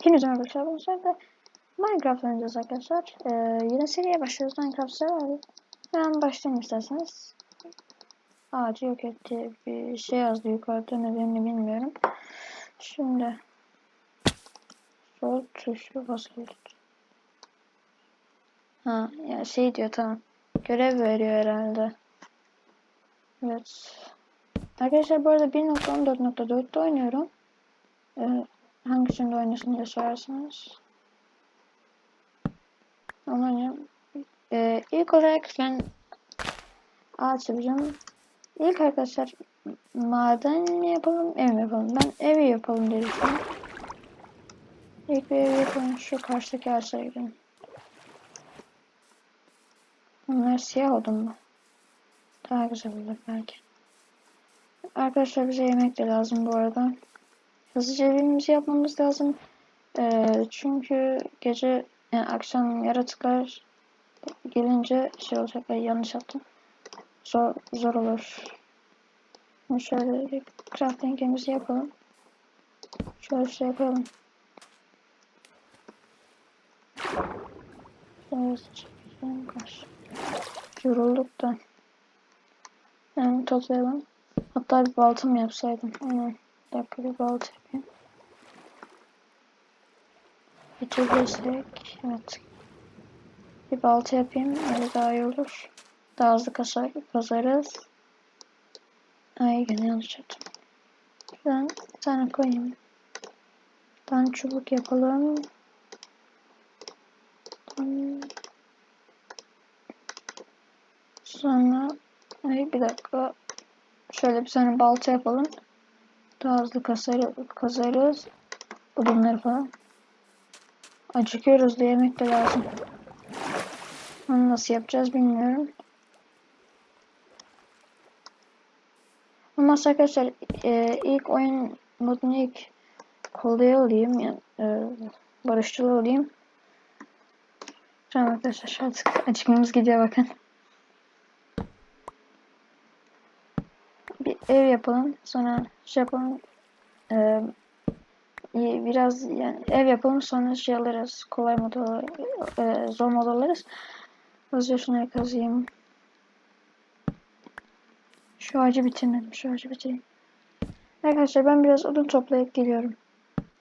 Hepinize merhaba arkadaşlar. Bu sefer Minecraft oynayacağız arkadaşlar. Ee, yine seriye başlıyoruz. Minecraft server'ı. Hemen başlayalım isterseniz. Ağacı yok etti. Bir şey yazdı yukarıda. Nedenini bilmiyorum. Şimdi sol tuşu basılı tut. Ha ya şey diyor tamam. Görev veriyor herhalde. Evet. Arkadaşlar bu arada 1.14.4'te oynuyorum. Ee, hangisinde oynasın diye sorarsanız. Onu oynayayım. Ee, ilk olarak ben ağaç yapacağım. İlk arkadaşlar maden mi yapalım, ev mi yapalım? Ben evi yapalım düşünüyorum. İlk bir ev yapalım. Şu karşıdaki ağaçlara gidelim. Bunlar siyah oldu mu? Daha güzel olur belki. Arkadaşlar bize yemek de lazım bu arada. Hızlıca evimizi yapmamız lazım. Ee, çünkü gece yani akşam yaratıklar gelince şey olacak. Ay, yanlış yaptım. Zor, zor olur. Şimdi şöyle bir crafting'imizi yapalım. Şöyle şey. Şöyle çekeceğim kaç. Yorulduk da. Yani toplayalım. Hatta bir balta yapsaydım? Aynen. Bir dakika bir balta yapayım. Bitirebilirsek. Evet. Bir balta yapayım. Öyle daha iyi olur. Daha hızlı kasar, kazarız. Ay gene yanlış yaptım. Şuradan bir tane koyayım. Bir tane çubuk yapalım. Sonra ay bir dakika. Şöyle bir tane balta yapalım. Daha hızlı kasarı, kazarız. Odunları falan. Acıkıyoruz da yemek de lazım. Onu nasıl yapacağız bilmiyorum. Ama arkadaşlar e, ilk oyun modunu ilk kolaya alayım. Yani, e, barışçıl olayım. Tamam arkadaşlar artık acıkmamız gidiyor bakın. Bir ev yapalım. Sonra şey yapalım. E, biraz yani ev yapalım sonra şey alırız. Kolay mod e, zor mod alırız. Hızlıca şunları kazıyım. Şu ağacı bitirmedim. Şu ağacı bitireyim. Arkadaşlar ben biraz odun toplayıp geliyorum.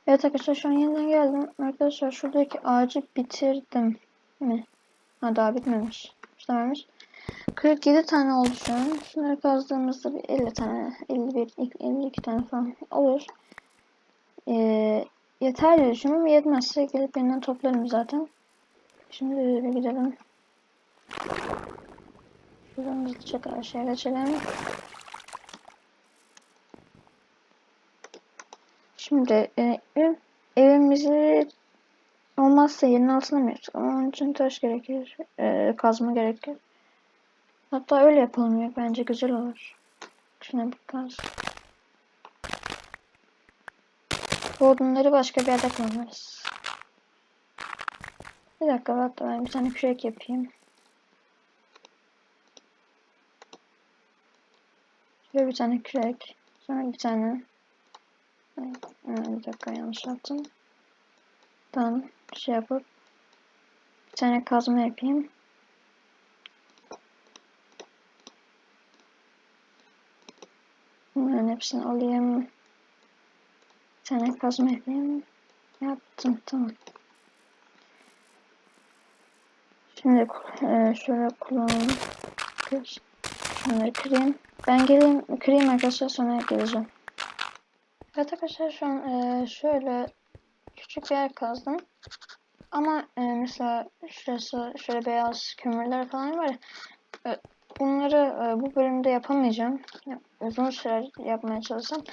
Evet arkadaşlar şu an yeniden geldim. Arkadaşlar şuradaki ağacı bitirdim mi? Ha daha bitmemiş. İşte vermiş. 47 tane oldu şu. Şunları kazdığımızda bir 50 tane, 51, 52 tane falan olur. Ee, yeter diye düşünüyorum yetmezse gelip yeniden toplarım zaten. Şimdi bir gidelim. Şuradan hızlıca karşıya geçelim. Şimdi e, ev, evimizi olmazsa yerin altına mı yapacak? Ama onun için taş gerekir. E, kazma gerekir. Hatta öyle yapalım ya. Bence güzel olur. Şuna bir kaz. Bu odunları başka bir yerde kullanırız. Bir dakika hatta ben bir tane kürek yapayım. Şöyle bir tane kürek. Sonra bir tane bir dakika yanlış yaptım. Tamam şey yapıp bir tane kazma yapayım. Hepsini alayım. Bir tane kazma yapayım. Yaptım tamam. Şimdi e, şöyle kullanalım. Şunları kırayım. Ben geleyim kırayım arkadaşlar sonra geleceğim. Evet arkadaşlar şu an e, şöyle küçük bir yer kazdım. Ama e, mesela şurası şöyle beyaz kömürler falan var. E, bunları e, bu bölümde yapamayacağım. Uzun süre yapmaya çalışsam.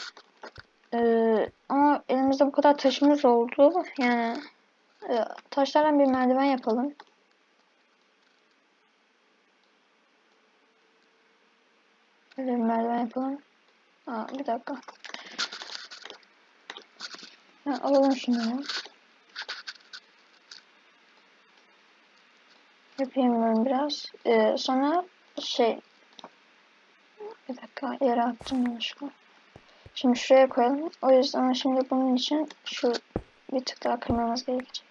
E, ama elimizde bu kadar taşımız oldu. Yani e, taşlardan bir merdiven yapalım. Şöyle bir merdiven yapalım. Aa, bir dakika. Ha, alalım şunları. Yapayım ben biraz. Ee, sonra şey bir dakika yere attım yanlışlıkla. Şimdi şuraya koyalım. O yüzden şimdi bunun için şu bir tık daha kırmamız gerekecek.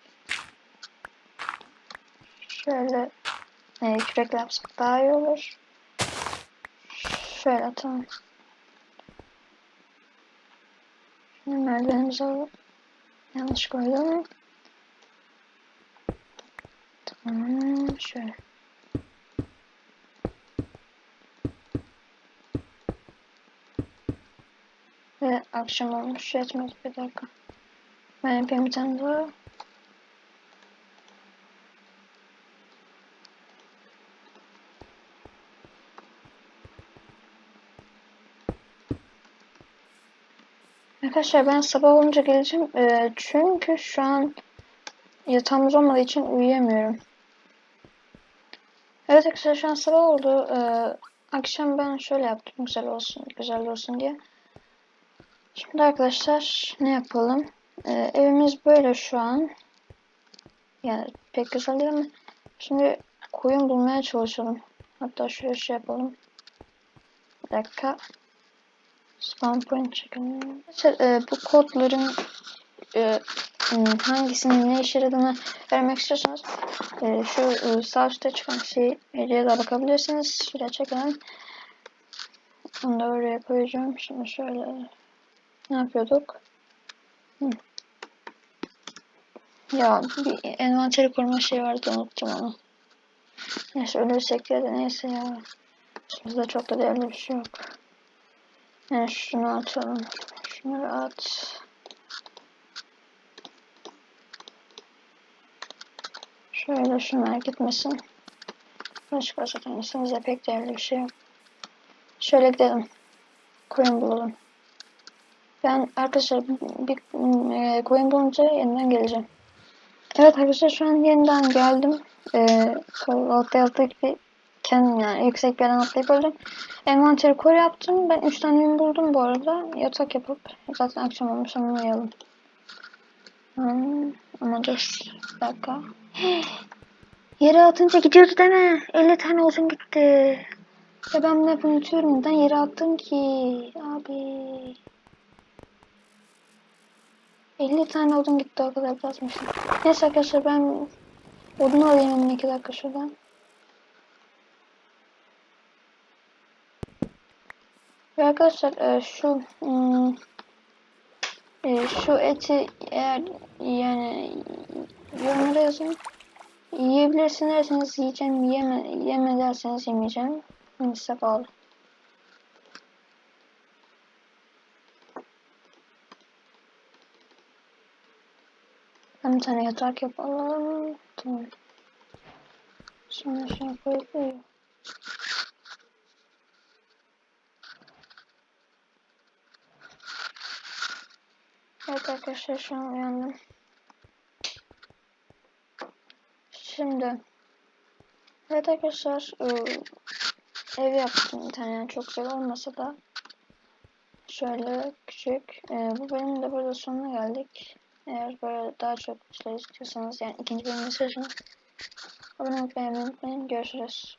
Şöyle e, kürekle yapsak daha iyi olur. Şöyle tamam. Şimdi merdivenimizi alalım. Yanlış koydum. Tamam şöyle. Ve akşam olmuş yatmadı bir dakika. Ben yapayım bir tane daha. Arkadaşlar ben sabah olunca geleceğim. Ee, çünkü şu an yatağımız olmadığı için uyuyamıyorum. Evet arkadaşlar şu an sabah oldu. Ee, akşam ben şöyle yaptım güzel olsun, güzel olsun diye. Şimdi arkadaşlar ne yapalım? Ee, evimiz böyle şu an. Yani pek güzel değil ama şimdi koyun bulmaya çalışalım. Hatta şöyle şey yapalım. Bir dakika. Spawn point çekelim. Mesela, e, bu kodların e, hmm, hangisinin ne işe yaradığını vermek istiyorsanız e, şu e, sağ üstte çıkan şeyi hediye de bakabilirsiniz. Şöyle çekelim. Onu da oraya koyacağım. Şimdi şöyle ne yapıyorduk? Hı. Ya bir envanteri kurma şey vardı unuttum onu. Neyse ölürsek ya da neyse ya. Bizde çok da değerli bir şey yok. Yani şunu atalım. Şunları at. Şöyle şunlar gitmesin. Başka zaten üstümüzde pek değerli bir şey yok. Şöyle gidelim. Koyun bulalım. Ben arkadaşlar bir e, koyun bulunca yeniden geleceğim. Evet arkadaşlar şu an yeniden geldim. Ee, gibi kendim yani yüksek bir yerden atlayıp öldüm. Envanteri koru yaptım. Ben 3 tane yün buldum bu arada. Yatak yapıp zaten akşam olmuş ama uyuyalım. Hmm, ama dur. Bir dakika. Yere atınca gidiyordu deme. 50 tane olsun gitti. Ya ben bunu hep unutuyorum. Neden yere attım ki? Abi. 50 tane odun gitti o kadar basmışım. Neyse arkadaşlar ben odun alayım hemen 2 dakika şuradan. Ve arkadaşlar e, şu hmm, e, şu eti eğer yani yorumlara yazın. Yiyebilirsin derseniz yiyeceğim, yeme, yeme derseniz yemeyeceğim. Size bağlı. Ben bir tane yatak yapalım. Tamam. Sonra şunu koyup. Evet arkadaşlar şu an uyandım. Şimdi Evet arkadaşlar ıı, ev yaptım bir tane yani çok güzel olmasa da şöyle küçük e, bu bölümün de burada sonuna geldik. Eğer böyle daha çok işler istiyorsanız yani ikinci bölümü istiyorsanız abone olmayı unutmayın. Görüşürüz.